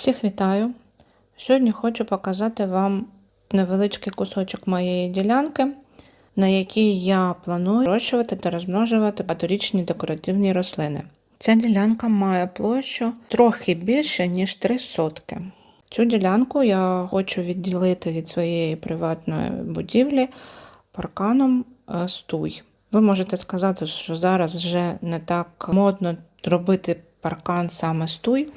Всіх вітаю! Сьогодні хочу показати вам невеличкий кусочок моєї ділянки, на якій я планую вирощувати та розмножувати багаторічні декоративні рослини. Ця ділянка має площу трохи більше, ніж 3 сотки. Цю ділянку я хочу відділити від своєї приватної будівлі парканом е, стуй. Ви можете сказати, що зараз вже не так модно робити паркан саме стуй,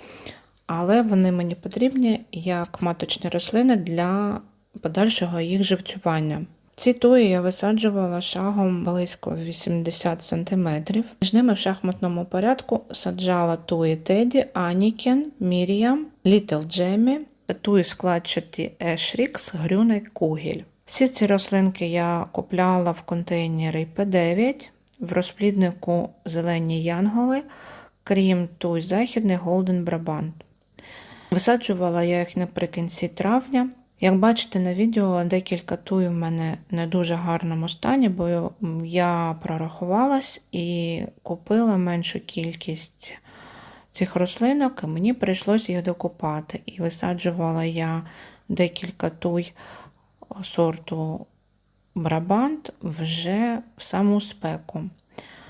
але вони мені потрібні як маточні рослини для подальшого їх живцювання. Ці туї я висаджувала шагом близько 80 см. Між ними в шахматному порядку саджала туї Теді, Анікін, Міріям, Літл Джемі туї складчаті Ешрікс, Грюне, Кугіль. Всі ці рослинки я купляла в контейнері П9 в розпліднику зелені янголи, крім туй західний Голден Брабант. Висаджувала я їх наприкінці травня. Як бачите на відео, декілька туй в мене не дуже гарному стані, бо я прорахувалась і купила меншу кількість цих рослинок, і мені прийшлося їх докупати. І висаджувала я декілька туй сорту Брабант вже в саму спеку.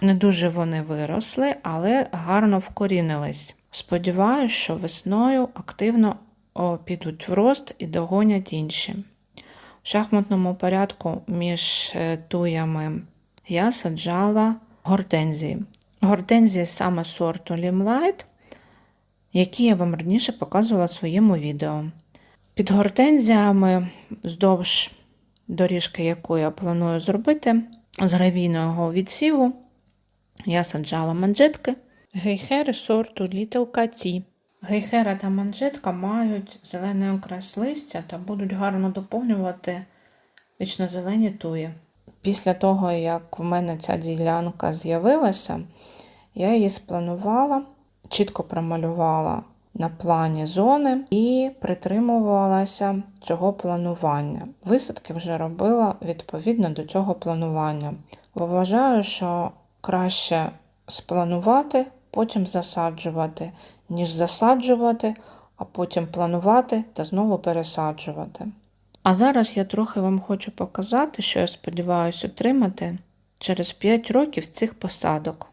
Не дуже вони виросли, але гарно вкорінились. Сподіваюся, що весною активно підуть в рост і догонять інші. В шахматному порядку між е, туями я саджала гортензії. Гортензії саме сорту Limelight, які я вам раніше показувала в своєму відео. Під гортензіями, вздовж доріжки, яку я планую зробити, з гравійного відсіву, я саджала манжетки, гейхери сорту Little Cat. Гейхера та манжетка мають зелений окрас листя та будуть гарно доповнювати вічно-зелені туї. Після того, як в мене ця ділянка з'явилася, я її спланувала, чітко промалювала на плані зони і притримувалася цього планування. Висадки вже робила відповідно до цього планування. Вважаю, що краще спланувати, потім засаджувати, ніж засаджувати, а потім планувати та знову пересаджувати. А зараз я трохи вам хочу показати, що я сподіваюся отримати через 5 років цих посадок.